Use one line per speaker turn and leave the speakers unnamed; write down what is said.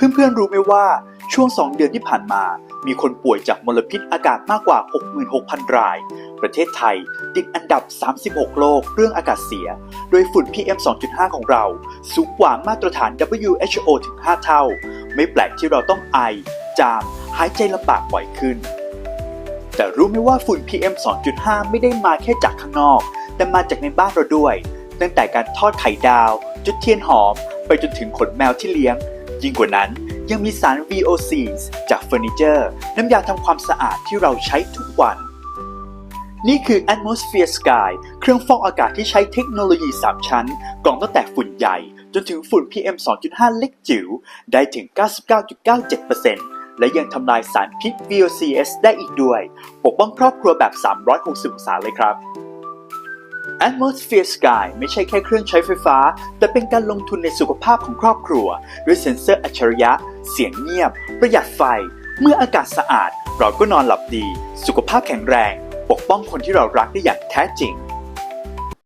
เพื่อนๆรู้ไหมว่าช่วง 2 เดือนที่ผ่านมา มีคนป่วยจากมลพิษอากาศมากกว่า 66,000 ราย ประเทศไทยติดอันดับ 36 โลกเรื่องอากาศเสีย โดยฝุ่น PM 2.5 ของเรา สูงกว่ามาตรฐาน WHO ถึง 5 เท่า ไม่แปลกที่เราต้องไอ จาม หายใจลำบากบ่อยขึ้น แต่รู้ไหมว่าฝุ่น PM 2.5 ไม่ได้มาแค่จากข้างนอก แต่มาจากในบ้านเราด้วย ตั้งแต่การทอดไข่ดาว จุดเทียนหอม ไปจนถึงขนแมวที่เลี้ยง ยิ่งกว่านั้นยังมีสาร VOCs จากเฟอร์นิเจอร์ น้ำยาทำความสะอาดที่เราใช้ทุกวัน นี่คือ Atmosphere Sky เครื่องฟอกอากาศที่ใช้เทคโนโลยี 3 ชั้น กรองตั้งแต่ฝุ่นใหญ่ จนถึงฝุ่น PM 2.5 เล็กจิ๋วได้ถึง 99.97%และยังทำลายสารพิษ VOCs ได้อีกด้วย ปกป้องครอบครัวแบบ 360องศาเลยครับ Atmosphere Sky ไม่ใช่แค่เครื่องใช้ไฟฟ้า แต่เป็นการลงทุนในสุขภาพของครอบครัว ด้วยเซ็นเซอร์อัจฉริยะ เสียงเงียบ ประหยัดไฟ เมื่ออากาศสะอาด เราก็นอนหลับดี สุขภาพแข็งแรง ปกป้องคนที่เรารักได้อย่างแท้จริง